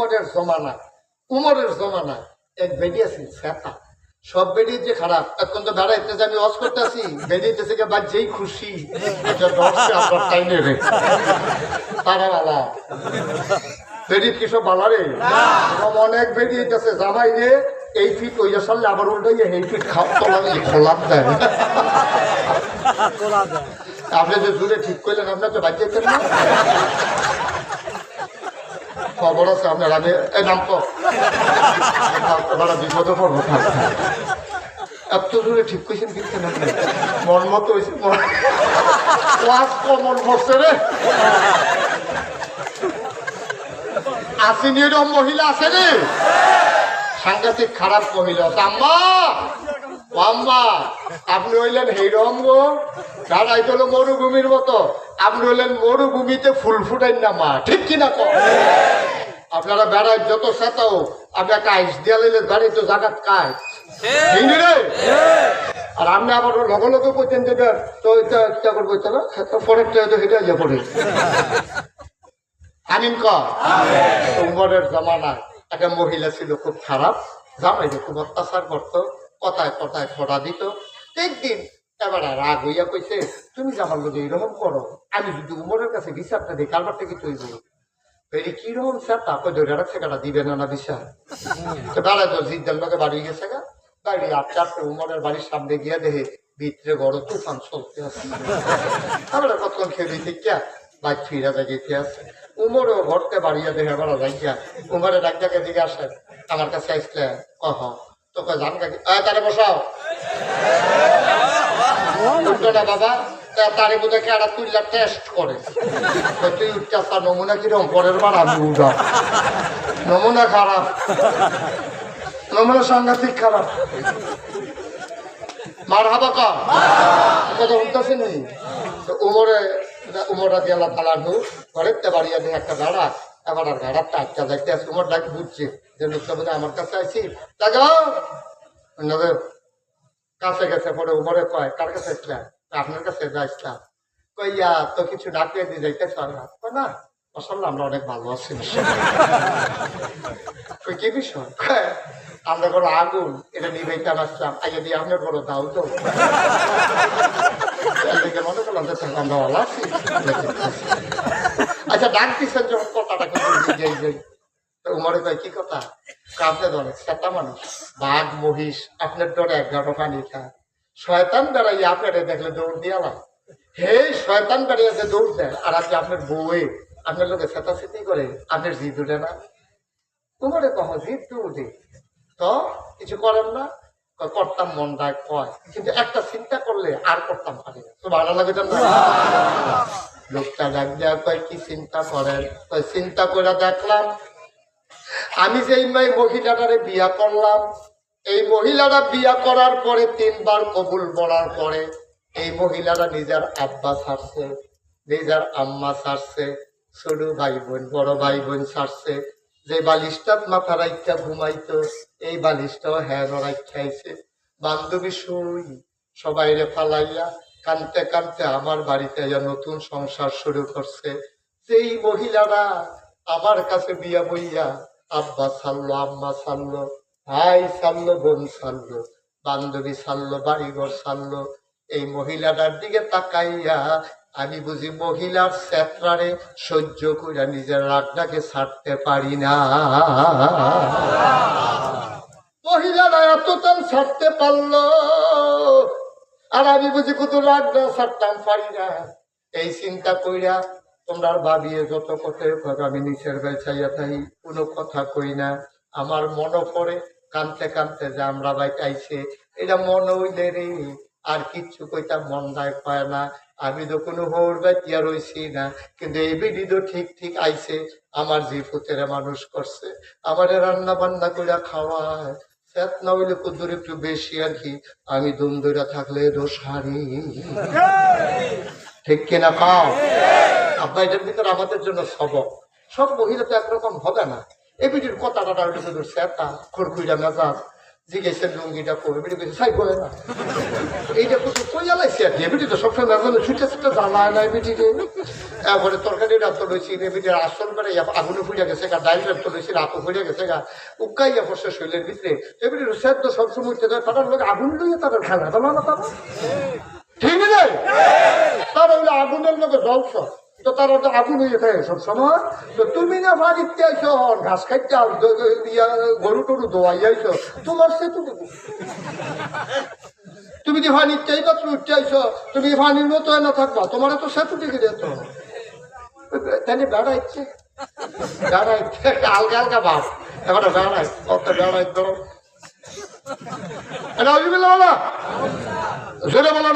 উমরের জমানা উমরের জমানা। এক বেডি আছে সেতা সব বেডি যে খারাপ এখন তো বেড়াইতে যে আমি অস করতেছি বেরিয়েতেছে কে বাদ যেই খুশি। এটা ডরছে আপনার তাই নেবে তারা বালা বেরিয়ে কি সব বালা রে? সব অনেক বেরিয়েছে জামাই রে এই ফিট ওই সালে আবার উল্টাইয়ে এই ফিট খাওয়া দেয় আপনি যে জুড়ে ঠিক করলেন আপনার তো বাচ্চাইতেন না খবর আছে আপনার আমি এই নাম তো। এবার বিপদে পড়ব এত জোরে ঠিক করছেন কিন্তু মন মতো হয়েছে পড়ছে রে। আসেনি এরকম মহিলা আছে রে। সাংঘাতিক খারাপ মহিলা। আম্মা আম্মা আপনি হইলেন হেরম গো। দাঁড়াই হলো মরুভূমির মতো। আপনি হইলেন মরুভূমিতে ফুল ফুটাই না মা। ঠিক কিনা কো আপনারা বেড়াই যত সেতাও আপনি একটা আইস দিয়া লইলে বাড়ি তো জাগাত কায় রে? আর আপনি আবার লগে লগে করতেন যে তো এটা এটা করব না তো পরের তো হেঁটে যা পড়ে। আমিন ক? উমরের জামানায় একটা মহিলা ছিল খুব খারাপ জামাইকে খুব অত্যাচার করতো কথায় কথায় খরা দিত। একদিন এবার রাগ হইয়া কইছে তুমি যে আমার লোক এইরকম করো আমি যদি উমরের কাছে বিচারটা দিই কারবার থেকে তৈরি এই কীরকম স্যার তারপর ধরে রাখছে কাটা দিবে না না বিচার তো দাঁড়ায় তো জিদ্দার লোকে বাড়ি গেছে গা। বাড়ি আটটা আটটা উমরের বাড়ির সামনে গিয়ে দেখে ভিতরে বড় তুফান চলতে আছে। আমরা কতক্ষণ খেয়ে দিতে কিয়া বাইক ফিরা যেতে আছে। উমরও ঘরতে বাড়িয়ে দেখে বড় যাইয়া উমরে ডাক্তারকে দিকে আসে আমার কাছে আসলে কহ তো কয় জান কাকি তারে বসাও। বাবা তা তারে বোধ হয় একটা তুইলা টেস্ট করে? তুই উঠতে নমুনা কিরম পরের বার আমি উঠা নমুনা খারাপ। নমুনা সাংঘাতিক খারাপ। মার হাবা কা? কথা উঠতেছে নি। উমরে উমরা দিয়ে আল্লাহ তালানু ঘরের তে বাড়িয়া দিয়ে একটা গাড়া। এবার আর গাড়ার টাটকা যাইতে আছে উমর ডাক বুঝছে যে লোকটা বোধহয় আমার কাছে দাদা! অন্যদের কাছে গেছে, পরে উমরে কয়, কার কাছে আসলাম আপনার কাছে যাইছিলাম। কইয়া তো কিছু ডাকিয়ে দিয়ে যাইতে না? না আসলে আমরা অনেক ভালো আছি। কই কি বিষয়? আমরা কোনো আগুন, এটা নিভাইতে আসলাম। আগে দিয়ে আপনার বড় দাও তো। মনে করলাম যে আমরা ভালো আছি। আচ্ছা ডাক দিচ্ছেন যখন কথাটা কিন্তু কয়, কি কথা? কাঁপতে ধরে সেটা মানুষ, বাঘ, মহিষ, আপনার ডরে এক গাঁটো পানি খায় শয়তান বেড়াইয়া আপনার দেখলে দৌড় দিয়ালাম হে শয়তান বেড়াইয়া যে দৌড় দেয় আর আজকে আপনার বউয়ে, আপনার লোকে সেতাসিতি করে, আপনার জিদ উঠে না। উমরে কহ জিদ তো উঠে তো কিছু করেন না। করতাম মন রায় কয়। কিন্তু একটা চিন্তা করলে আর করতাম না। তো ভালো লাগে না লোকটা ডাক দেওয়া কয়, কি চিন্তা করেন? চিন্তা করে দেখলাম, আমি যে এই মহিলাটারে বিয়া করলাম এই মহিলারা বিয়া করার পরে তিনবার কবুল বলার পরে এই মহিলারা নিজের আব্বা ছাড়ছে, নিজের আম্মা ছাড়ছে, ছোট ভাই বোন বড় ভাই বোন ছাড়ছে। যে বালিশটাত মাথা রাইখা ঘুমাইতো, এই বালিশটাও হ্যাঁ রাখাইছে বান্ধবী শুই সবাই রে ফালাইয়া কানতে কানতে আমার বাড়িতে নতুন সংসার শুরু করছে। সেই মহিলারা আমার কাছে বিয়া বইয়া আব্বা ছাড়লো, আম্মা ছাড়লো ভাই ছাড়লো বোন ছাড়লো বান্ধবী ছাড়লো বাড়িঘর ছাড়লো এই মহিলাটার দিকে তাকাইয়া আমি বুঝি মহিলার স্যাপরারে সহ্য করে নিজের রাগটাকে ছাড়তে পারি না। মহিলারা এতটান ছাড়তে পারল, আর আমি বুঝি কত রাগটা ছাড়তাম পারি না। এই চিন্তা কইরা তোমরা ভাবিয়ে যত কথা আমি নিচের বেচাইয়া থাই, কোনো কথা কই না। আমার মনে পড়ে কানতে কানতে যে আমরা ভাই আইছে এটা মন হইলে রে আর কিচ্ছু কইতা মন দায় পায় না। আমি তো কোনো হোর বাতিয়া রইছি না কিন্তু এই বিধি তো ঠিক ঠিক আইছে। আমার যে পুতেরা মানুষ করছে আমারে রান্না বান্না করে খাওয়ায়। স্যাত না হইলে কুদ্দুর একটু বেশি আর কি আমি দুম দইরা থাকলে দোষ হারি। ঠিক কিনা পাও আব্বা এটার ভিতরে আমাদের জন্য সবক। সব মহিলা তো একরকম হবে না। এই বিটির কথাটা একটু শুধু স্যাতা খুরখুইরা মেজাজ, জিজ্ঞেসের লুঙ্গিটা করবে বেটি কইছে, সাই করে না। এইটা কত কইয়া লাইছে আর কি? বেটি তো সবসময় না ছুটে ছুটে জ্বালায় নাই বেটি রে। এরপরে তরকারি রাত লইছি রে বেটির আসল করে আগুনে ফুটে গেছে গা, ডাইল রাত লইছি রাত ফুটে গেছে গা। উকাইয়া বসে শৈলের ভিতরে এবারে সেদ্ধ সবসময় উঠতে যায় তাদের লোক আগুন লইয়া তাদের খানা দাও না, তারা? ঠিক আছে? তারা হইলে আগুনের লোকে জলস। তো তারা তো আগুন হয়ে থাকে সব সময় তো তুমি না বাড়িতে আইছো, ঘাস খাইতে গরু টরু দোয়াই আইছো, তোমার সে তুমি তুমি যে পানির চাই মাত্র উঠতে আইছো? তুমি পানির মতো না থাকবা? তোমার তো সেতু দিকে যেত তাহলে বেড়াইছে। বেড়াইছে, আলগা আলগা ভাব এবার বেড়াই, কত বেড়াই ধরো এটা বলা। জোরে বলো